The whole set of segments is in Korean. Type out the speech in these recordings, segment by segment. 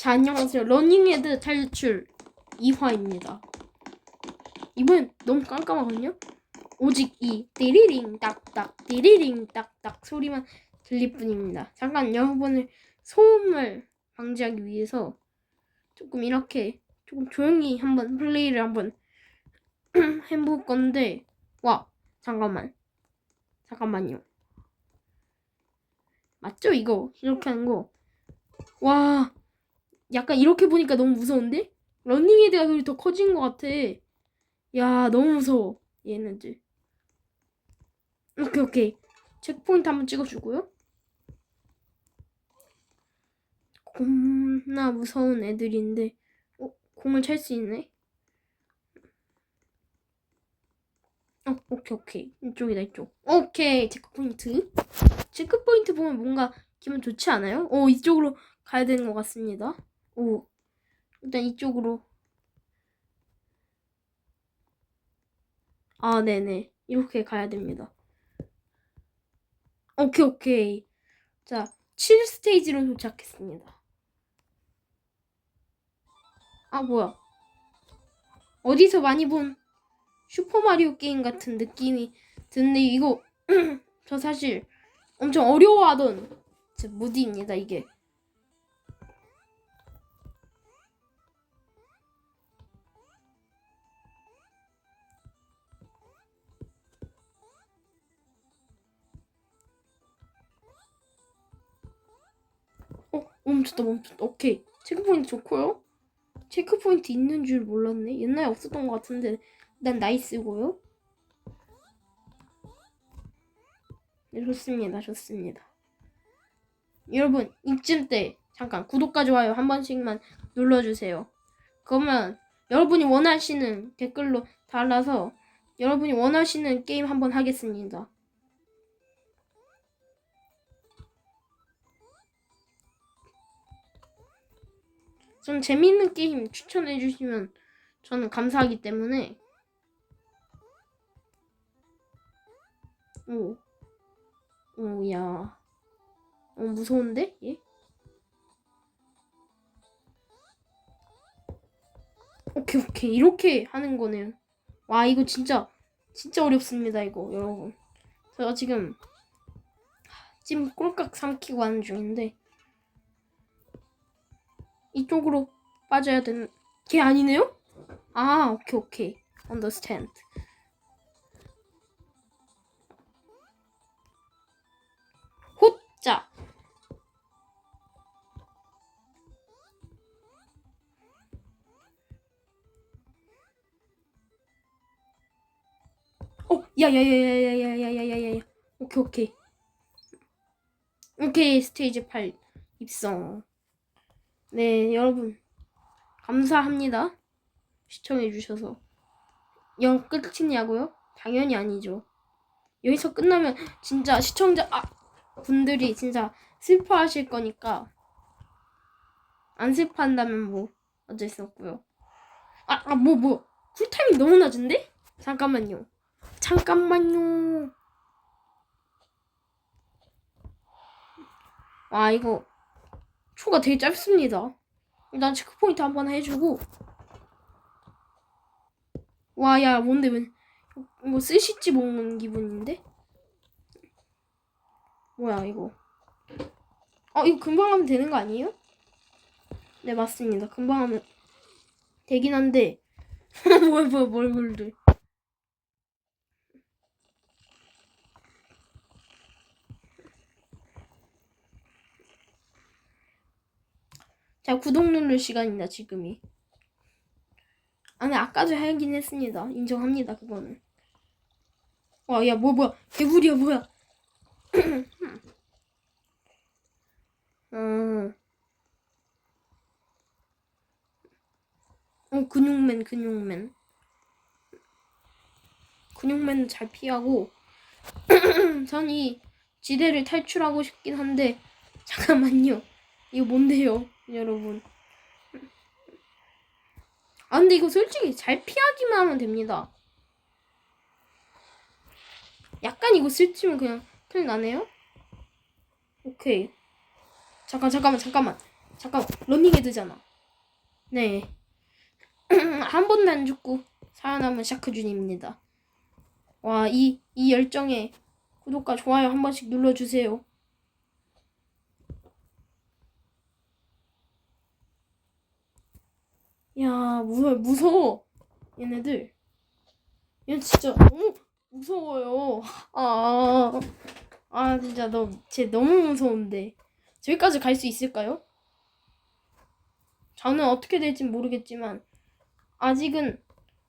자, 안녕하세요. 러닝헤드 탈출 2화입니다. 이번엔 너무 깜깜하거든요? 오직 이 띠리링 딱딱 띠리링 딱딱 소리만 들릴 뿐입니다. 잠깐 여러분을 소음을 방지하기 위해서 조금 이렇게 조금 조용히 한번 플레이를 한번 해볼 건데 와 잠깐만 잠깐만요. 맞죠 이거 이렇게 하는 거? 와 약간 이렇게 보니까 너무 무서운데? 런닝헤드가 그리 더 커진 것 같아. 야, 너무 무서워. 얘네들. 오케이, 오케이. 체크포인트 한번 찍어주고요. 겁나 무서운 애들인데, 어, 공을 찰 수 있네. 어, 오케이, 오케이. 이쪽이다, 이쪽. 오케이, 체크포인트. 체크포인트 보면 뭔가 기분 좋지 않아요? 어, 이쪽으로 가야 되는 것 같습니다. 오, 일단 이쪽으로. 아, 네네. 이렇게 가야 됩니다. 오케이, 오케이. 자, 7스테이지로 도착했습니다. 아, 뭐야. 어디서 많이 본 슈퍼마리오 게임 같은 느낌이 드는데, 이거, 저 사실 엄청 어려워하던 제 무디입니다, 이게. 멈췄다, 멈췄다. 오케이. 체크포인트 좋고요. 체크포인트 있는 줄 몰랐네. 옛날에 없었던 것 같은데. 난 나이스고요. 네, 좋습니다. 좋습니다. 여러분, 이쯤 때 잠깐 구독과 좋아요 한 번씩만 눌러주세요. 그러면 여러분이 원하시는 댓글로 달아서 여러분이 원하시는 게임 한번 하겠습니다. 좀 재미있는 게임 추천해 주시면 저는 감사하기 때문에 오, 오, 야, 어, 무서운데 얘? 오케이, 오케이 이렇게 하는 거네요. 와, 이거 진짜 진짜 어렵습니다, 이거 여러분. 제가 지금 찜 꼴깍 삼키고 하는 중인데. 이쪽으로 빠져야 되는 게 아니네요? 아, 오케이, 오케이. understand. 호자. 어, 야야야야야야야야야야. 오케이, 오케이. 오케이, 스테이지 8 입성. 네, 여러분. 감사합니다. 시청해주셔서. 영 끝이냐고요? 당연히 아니죠. 여기서 끝나면 진짜 시청자, 아, 분들이 진짜 슬퍼하실 거니까. 안 슬퍼한다면 뭐, 어쩔 수 없고요. 아, 아, 뭐, 뭐. 쿨타임이 너무 낮은데? 잠깐만요. 잠깐만요. 와, 이거. 초가 되게 짧습니다. 일단 체크포인트 한번 해주고. 와, 야, 뭔데, 왜, 이거 스시집 먹는 기분인데? 뭐야, 이거. 어, 이거 금방 하면 되는 거 아니에요? 네, 맞습니다. 금방 하면 되긴 한데. 뭐야, 뭐야, 뭘, 뭘, 뭘. 자, 구독 누를 시간이다, 지금이. 아니, 아까도 하긴 했습니다. 인정합니다, 그거는. 와, 야, 뭐, 뭐야. 개구리야, 뭐야. 어. 어, 근육맨, 근육맨. 근육맨은 잘 피하고. 전 이 지대를 탈출하고 싶긴 한데, 잠깐만요. 이거 뭔데요, 여러분? 아, 근데 이거 솔직히 잘 피하기만 하면 됩니다. 약간 이거 스치면 그냥 큰일 나네요? 오케이. 잠깐, 잠깐만, 잠깐만. 잠깐 런닝 헤드잖아. 네. 한 번도 안 죽고 살아남은 샤크준입니다. 와, 이, 이 열정에 구독과 좋아요 한 번씩 눌러주세요. 야, 무서워, 무서워. 얘네들. 얘 진짜 너무 무서워요. 아, 아, 진짜 너, 쟤 너무 무서운데. 저기까지 갈 수 있을까요? 저는 어떻게 될지 모르겠지만, 아직은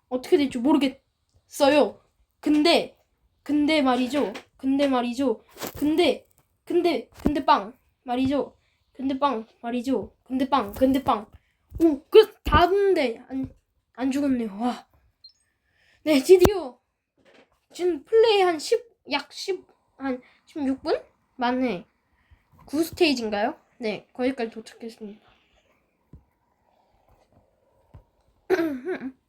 어떻게 될지 모르겠어요. 근데, 근데 말이죠. 근데 말이죠. 근데, 근데, 근데 빵 말이죠. 근데 빵 말이죠. 근데 빵, 근데 빵. 오, 그, 다 됐는데, 안, 안 죽었네요. 와. 네, 드디어, 지금 플레이 한 10, 약 10, 한 16분? 만에 9스테이지인가요? 네, 거기까지 도착했습니다.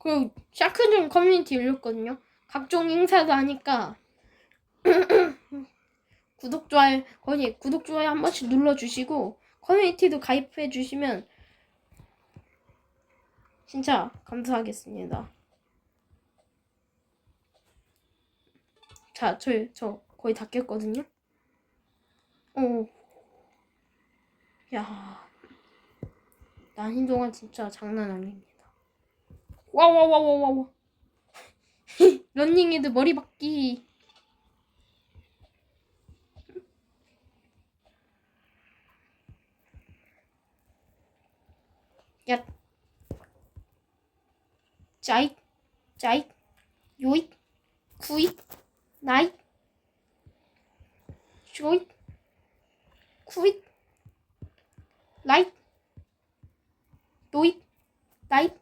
그리고 샤크준 커뮤니티 열렸거든요. 각종 행사도 하니까 구독 좋아요 거기 구독 좋아요 한 번씩 눌러 주시고 커뮤니티도 가입해 주시면 진짜 감사하겠습니다. 자, 저, 저 거의 다 깼거든요. 오, 야, 난이도가 진짜 장난 아닙니다. 와와와와와와. 런닝헤드 머리 박기. 야. 짜잇, 짜잇, 요잇, 구잇, 나잇, 쇼잇, 구잇, 라잇, 노잇, 나잇,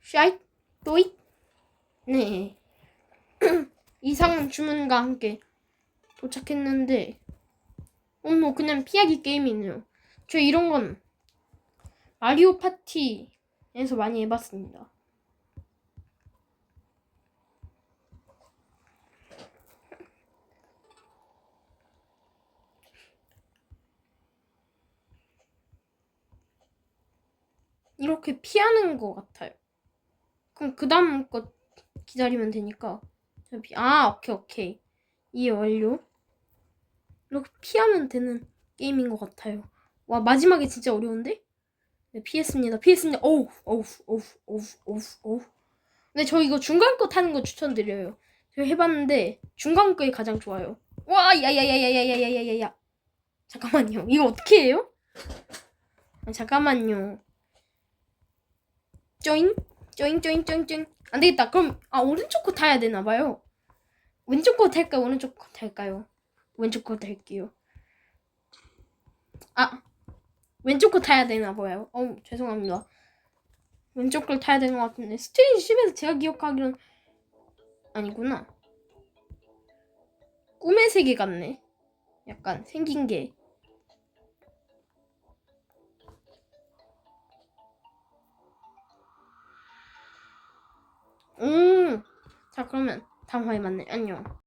샤잇, 노잇. 네. 이상 주문과 함께 도착했는데, 어머, 그냥 피하기 게임이네요. 저 이런 건 마리오 파티에서 많이 해봤습니다. 이렇게 피하는 것 같아요. 그럼 그 다음 거 기다리면 되니까. 저 피- 아, 오케이, 오케이. 이해 완료. 이렇게 피하면 되는 게임인 것 같아요. 와, 마지막에 진짜 어려운데? 네, 피했습니다. 피했습니다. 어우, 어우, 어우, 어우, 어우, 어우. 근데 저 이거 중간 거 타는 거 추천드려요. 제가 해봤는데 중간 거에 가장 좋아요. 와, 야야야야야야야야야야. 잠깐만요. 이거 어떻게 해요? 아, 잠깐만요. 쪼잉, 쪼잉, 쪼잉, 쪼잉, 쪼잉. 안 되겠다. 그럼 아 오른쪽 거 타야 되나 봐요. 왼쪽 거 탈까요? 오른쪽 거 탈까요? 왼쪽 거 탈게요. 아, 왼쪽 거 타야 되나 봐요. 어, 죄송합니다. 왼쪽 걸 타야 되는 것 같은데 스테이지 10에서 제가 기억하기로는 아니구나. 꿈의 세계 같네. 약간 생긴 게. 음. 자, 그러면 다음 화에 만나요. 안녕.